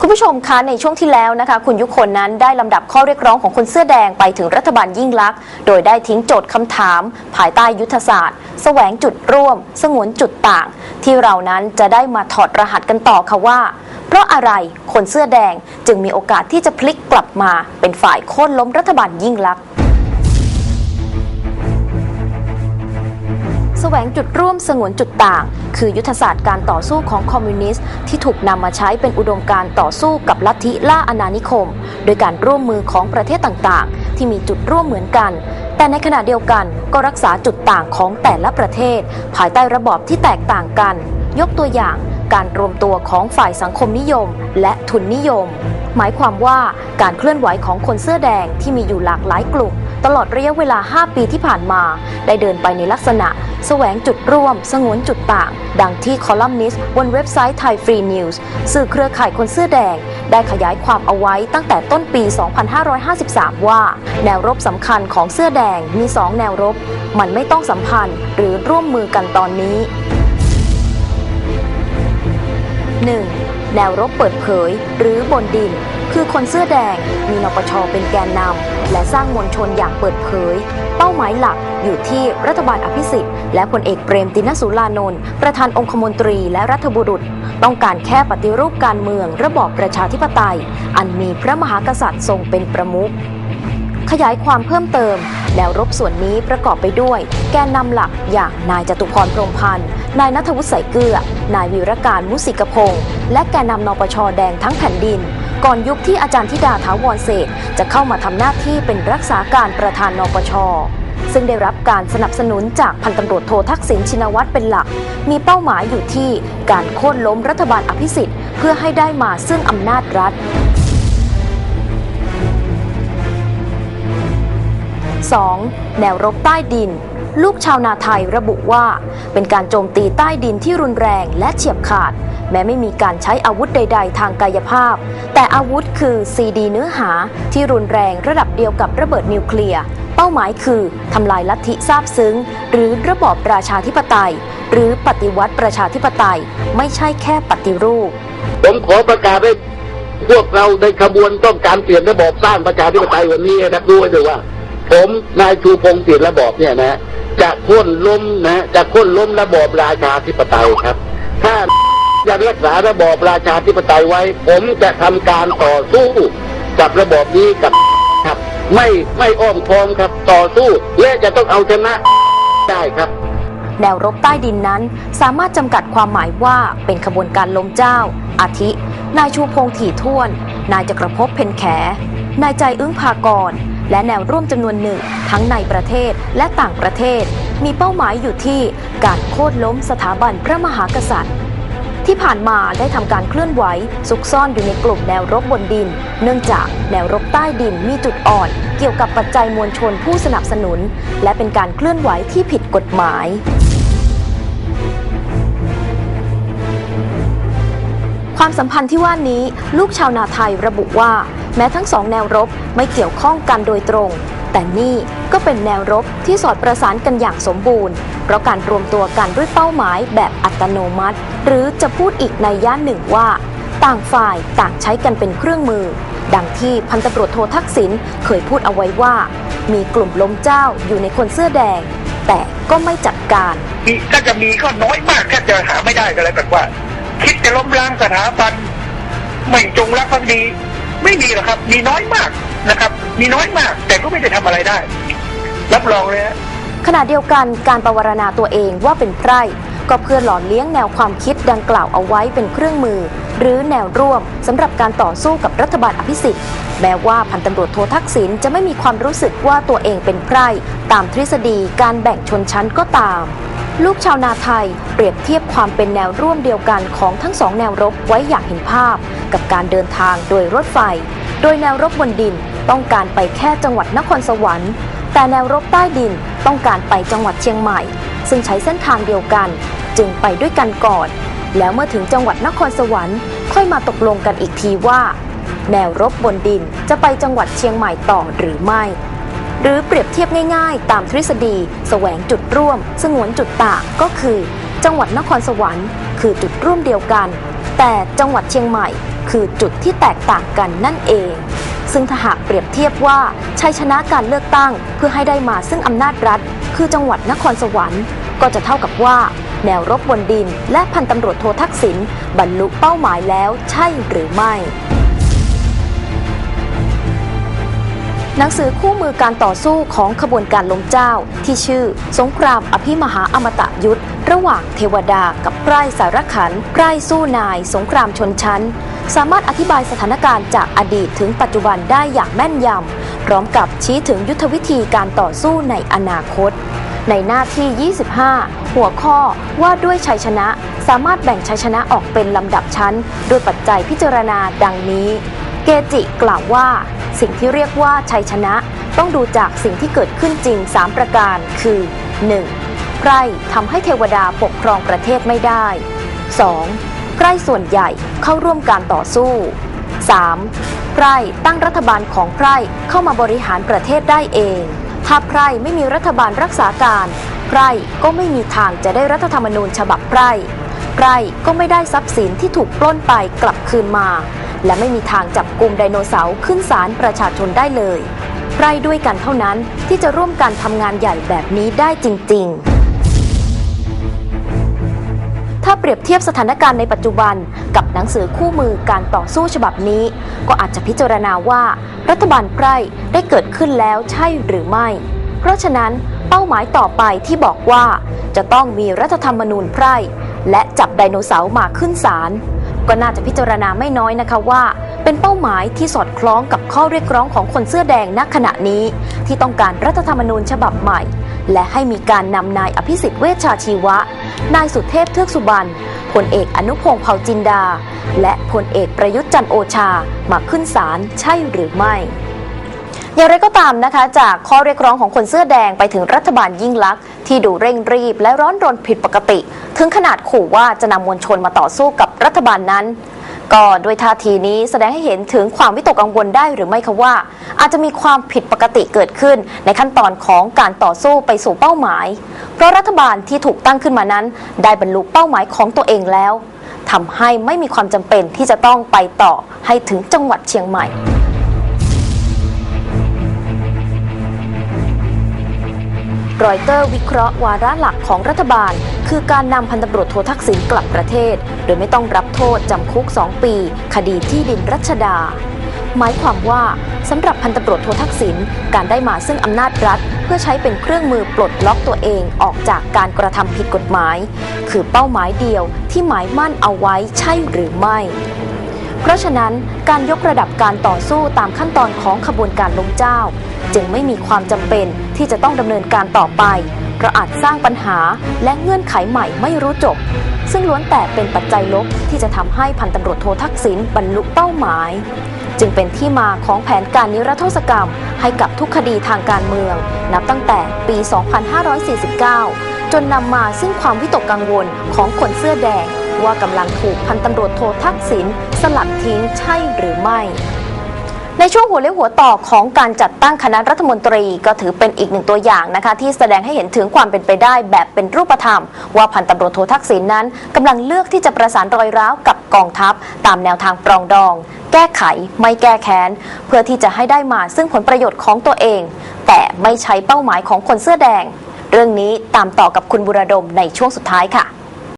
คุณผู้ชมคะในช่วงที่แล้วนะคะ คุณยุคนนั้นได้ลำดับข้อเรียกร้องของคนเสื้อแดงไปถึงรัฐบาลยิ่งลักษณ์โดยได้ทิ้งโจทย์คำถาม ภายใต้ยุทธศาสตร์ แสวงจุดร่วม สงวนจุดต่าง ที่เรานั้นจะได้มาถอดรหัสกันต่อค่ะว่า เพราะอะไรคนเสื้อแดงจึงมีโอกาสที่จะพลิกกลับมาเป็นฝ่ายโค่นล้มรัฐบาลยิ่งลักษณ์ สวงจุดร่วมสงวนจุดต่าง คือยุทธศาสตร์การต่อสู้ของคอมมิวนิสต์ที่ถูกนำมาใช้เป็นอุดมการต่อสู้กับลัทธิล่าอาณานิคม โดยการร่วมมือของประเทศต่างๆ ที่มีจุดร่วมเหมือนกัน แต่ในขณะเดียวกันก็รักษาจุดต่างของแต่ละประเทศ ภายใต้ระบอบที่แตกต่างกัน ยกตัวอย่างการรวมตัวของฝ่ายสังคมนิยม และทุนนิยม หมายความว่าการเคลื่อนไหวของคนเสื้อแดงที่มีอยู่หลากหลายกลุ่ม ตลอดระยะเวลา 5 ปีที่ผ่านมา ได้เดินไปในลักษณะ แสวงจุดร่วม สงวนจุดต่าง ดังที่คอลัมนิสต์บนเว็บไซต์ไทยฟรีนิวส์สื่อเครือข่ายคนเสื้อแดง ได้ขยายความเอาไว้ตั้งแต่ต้นปี 2553 ว่า แนวรบสำคัญของเสื้อแดงมี 2 แนวรบ มันไม่ต้องสัมพันธ์หรือร่วมมือกันตอนนี้ 1. แนวรบเปิดเผย หรือบนดิน คือคนเสื้อแดงมีนปชเป็นแกนนำและสร้างมวลชนอย่างเปิดเผย เป้าหมายหลักอยู่ที่รัฐบาลอภิสิทธิ์และพลเอกเปรมตินสุรานนท์ประธานองคมนตรีและรัฐบุรุษ ต้องการแค่ปฏิรูปการเมืองระบอบประชาธิปไตย อันมีพระมหากษัตริย์ทรงเป็นประมุขขยายความเพิ่มเติม แนวรบส่วนนี้ประกอบไปด้วย แกนนำหลักอย่างนายจตุพรพรมพันธ์ นายนัทวุฒิใสเกลือ นายวีรการมุสิกพงศ์และแกนนำนปชแดงทั้งแผ่นดิน ก่อนยุคที่อาจารย์ธิดาถาวรเศษจะเข้ามาทำหน้าที่เป็นรักษาการประธานนปชซึ่งได้รับการสนับสนุนจากพันตำรวจโททักษิณชินวัตรเป็นหลัก มีเป้าหมายอยู่ที่การโค่นล้มรัฐบาลอภิสิทธิ์เพื่อให้ได้มาซึ่งอำนาจรัฐ 2. แนวรบใต้ดิน ลูกชาวนาไทยระบุว่า เป็นการโจมตีใต้ดินที่รุนแรงและเฉียบขาด แม้ไม่มีการใช้อาวุธใด ๆ ทางกายภาพ แต่อาวุธคือซีดีเนื้อหาที่รุนแรงระดับเดียวกับระเบิดนิวเคลียร์เป้าหมายคือทำลายลัทธิซาบซึ้ง หรือระบอบประชาธิปไตย หรือปฏิวัติประชาธิปไตย ไม่ใช่แค่ปฏิรูป ผมขอประกาศให้พวกเราในขบวนต้องการเปลี่ยนระบอบสร้างประชาธิปไตยวันนี้นะครับรู้ไว้ด้วยว่า ผมนายชูพงศ์เปลี่ยนระบอบเนี่ยนะจะโค่นล้มนะจะโค่นล้มระบอบราชาธิปไตยครับ ถ้ายังรักษาระบอบราชาธิปไตยไว้ ผมจะทำการต่อสู้กับระบอบนี้กับครับ ไม่ไม่อ้อมค้อมครับต่อสู้และจะต้องเอาชนะได้ครับแนวรบใต้ดินนั้นสามารถจำกัดความหมายว่าเป็นขบวนการล้มเจ้า อาทิ นายชูพงษ์ถี่ท่วน นายจักรภพเพนแข นายใจอึ้งพากร และแนวร่วมจำนวนหนึ่งทั้งในประเทศและต่างประเทศ มีเป้าหมายอยู่ที่การโค่นล้มสถาบันพระมหากษัตริย์ ที่ผ่านมาได้ทำการเคลื่อนไหวซุกซ่อนอยู่ในกลุ่มแนวรบบนดิน เนื่องจากแนวรบใต้ดินมีจุดอ่อน เกี่ยวกับปัจจัยมวลชนผู้สนับสนุน และเป็นการเคลื่อนไหวที่ผิดกฎหมาย ความสัมพันธ์ที่ว่านี้ลูกชาวนาไทยระบุว่า แม้ทั้งสองแนวรบไม่เกี่ยวข้องกันโดยตรง แต่นี่ก็เป็นแนวรบที่สอดประสานกันอย่างสมบูรณ์ เพราะการรวมตัวกันด้วยเป้าหมายแบบอัตโนมัติ หรือจะพูดอีกในย่านหนึ่งว่า ต่างฝ่ายต่างใช้กันเป็นเครื่องมือ ดังที่พันตำรวจโททักษิณเคยพูดเอาไว้ว่า มีกลุ่มล้มเจ้าอยู่ในคนเสื้อแดง แต่ก็ไม่จัดการถ้าจะมีก็น้อยมากแทบจะหาไม่ได้กันแล้วกันว่า คิดจะล้มล้างสถาบันไม่จงรักภักดี ไม่มีหรอกครับ มีน้อยมากนะครับ มีน้อยมาก แต่ก็ไม่ได้ทำอะไรได้ รับรองเลยขณะเดียวกันการประวรณาตัวเองว่าเป็นไพร่ก็เพื่อหล่อเลี้ยงแนวความคิดดังกล่าวเอาไว้เป็นเครื่องมือ หรือแนวร่วมสำหรับการต่อสู้กับรัฐบาลอภิสิทธิ์แม้ว่าพันตำรวจโททักษิณจะไม่มีความรู้สึกว่าตัวเองเป็นไพร่ตามทฤษฎีการแบ่งชนชั้นก็ตาม ลูกชาวนาไทยเปรียบเทียบความเป็นแนวร่วมเดียวกันของทั้งสองแนวรบไว้อย่างเห็นภาพ กับการเดินทางโดยรถไฟ โดยแนวรบบนดินต้องการไปแค่จังหวัดนครสวรรค์ แต่แนวรบใต้ดินต้องการไปจังหวัดเชียงใหม่ ซึ่งใช้เส้นทางเดียวกัน จึงไปด้วยกันก่อน แล้วเมื่อถึงจังหวัดนครสวรรค์ค่อยมาตกลงกันอีกทีว่า แนวรบบนดินจะไปจังหวัดเชียงใหม่ต่อหรือไม่ หรือเปรียบเทียบง่ายๆ ตามทฤษฎี แสวงจุดร่วม สงวนจุดต่างก็คือ จังหวัดนครสวรรค์ คือจุดร่วมเดียวกัน แต่จังหวัดเชียงใหม่ คือจุดที่แตกต่างกันนั่นเอง ซึ่งถ้าหากเปรียบเทียบว่าชัยชนะการเลือกตั้งเพื่อให้ได้มาซึ่งอำนาจรัฐ คือจังหวัดนครสวรรค์ ก็จะเท่ากับว่าแนวรบบนดิน และพันตำรวจโททักษิณบรรลุเป้าหมายแล้วใช่หรือไม่ หนังสือคู่มือการต่อสู้ของขบวนการล้มเจ้า ที่ชื่อ สงครามอภิมหาอมตะยุทธระหว่างเทวดากับไพร่สารขันไพร่สู้นาย สงครามชนชั้น สามารถอธิบายสถานการณ์จากอดีตถึงปัจจุบันได้อย่างแม่นยำพร้อมกับชี้ถึงยุทธวิธีการต่อสู้ในอนาคต ในหน้าที่ 25 หัวข้อว่าด้วยชัยชนะ สามารถแบ่งชัยชนะออกเป็นลำดับชั้น โดยปัจจัยพิจารณาดังนี้ เกจิกล่าวว่า สิ่งที่เรียกว่าชัยชนะ ต้องดูจากสิ่งที่เกิดขึ้นจริง 3 ประการ คือ 1. ไพร่ทำให้เทวดาปกครองประเทศไม่ได้ 2. ไพร่ส่วนใหญ่เข้าร่วมการต่อสู้ 3. ไพร่ตั้งรัฐบาลของไพร่เข้ามาบริหารประเทศได้เอง ถ้าไพร่ไม่มีรัฐบาลรักษาการไพร่ก็ไม่มีทางจะได้รัฐธรรมนูญฉบับไพร่ไพร่ก็ไม่ได้ทรัพย์สินที่ถูกปล้นไปกลับคืนมา และไม่มีทางจับกลุ่มไดโนเสาร์ขึ้นศาลประชาชนได้เลยไพร่ด้วยกันเท่านั้นที่จะร่วมกันทำงานใหญ่แบบนี้ได้จริง ๆถ้าเปรียบเทียบสถานการณ์ในปัจจุบันกับหนังสือคู่มือการต่อสู้ฉบับนี้ ก็อาจจะพิจารณาว่า รัฐบาลไพร่ได้เกิดขึ้นแล้วใช่หรือไม่ เพราะฉะนั้นเป้าหมายต่อไปที่บอกว่าจะต้องมีรัฐธรรมนูญไพร่ และจับไดโนเสาร์มาขึ้นศาล ก็น่าจะพิจารณาไม่น้อยนะคะว่า เป็นเป้าหมายที่สอดคล้องกับข้อเรียกร้องของคนเสื้อแดงณขณะนี้ ที่ต้องการรัฐธรรมนูญฉบับใหม่ และให้มีการนำนายอภิสิทธิ์เวชชาชีวะ นายสุเทพเทือกสุบรรณพลเอกอนุพงศ์เผ่าจินดา และพลเอกประยุทธ์จันโอชามาขึ้นศาลใช่หรือไม่ อย่างไรก็ตามนะคะ จากข้อเรียกร้องของคนเสื้อแดงไปถึงรัฐบาลยิ่งลักษณ์ที่ดูเร่งรีบและร้อนรนผิดปกติ ถึงขนาดขู่ว่าจะนำมวลชนมาต่อสู้กับรัฐบาลนั้นก็ด้วยท่าทีนี้แสดงให้เห็นถึงความวิตกกังวลได้หรือไม่คะว่า อาจจะมีความผิดปกติเกิดขึ้น ในขั้นตอนของการต่อสู้ไปสู่เป้าหมาย เพราะรัฐบาลที่ถูกตั้งขึ้นมานั้น ได้บรรลุเป้าหมายของตัวเองแล้วทำให้ไม่มีความจำเป็นที่จะต้องไปต่อให้ถึงจังหวัดเชียงใหม่ รอยเตอร์วิเคราะห์วาระหลักของรัฐบาล คือการนำพันตำรวจโททักษิณกลับประเทศ โดยไม่ต้องรับโทษจำคุก 2 ปี คดีที่ดินรัชดา หมายความว่าสำหรับพันตำรวจโททักษิณการได้มาซึ่งอำนาจรัฐ เพื่อใช้เป็นเครื่องมือปลดล็อกตัวเองออกจากการกระทำผิดกฎหมาย คือเป้าหมายเดียวที่หมายมั่นเอาไว้ใช่หรือไม่ เพราะฉะนั้นการยกระดับการต่อสู้ตามขั้นตอนของขบวนการล้มเจ้า จึงไม่มีความจำเป็นที่จะต้องดำเนินการต่อไปเพราะอาจสร้างปัญหาและเงื่อนไขใหม่ไม่รู้จบ ซึ่งล้วนแต่เป็นปัจจัยลบที่จะทำให้พันตำรวจโททักษิณบรรลุเป้าหมาย จึงเป็นที่มาของแผนการนิรโทษกรรม ให้กับทุกคดีทางการเมือง นับตั้งแต่ปี 2549 จนนำมาซึ่งความวิตกกังวลของคนเสื้อแดง ว่ากำลังถูกพันตำรวจโททักษิณสลัดทิ้งใช่หรือไม่ ในช่วงหัวเลี้ยวหัวต่อของการจัดตั้งคณะรัฐมนตรีก็ถือเป็นอีกหนึ่งตัวอย่างนะคะ ที่แสดงให้เห็นถึงความเป็นไปได้แบบเป็นรูปธรรม ว่าพันตำรวจโททักษิณนั้นกำลังเลือกที่จะประสานรอยร้าวกับกองทัพ ตามแนวทางปรองดอง แก้ไขไม่แก้แค้น เพื่อที่จะให้ได้มาซึ่งผลประโยชน์ของตัวเอง แต่ไม่ใช้เป้าหมายของคนเสื้อแดง เรื่องนี้ตามต่อกับคุณบุรดมในช่วงสุดท้ายค่ะ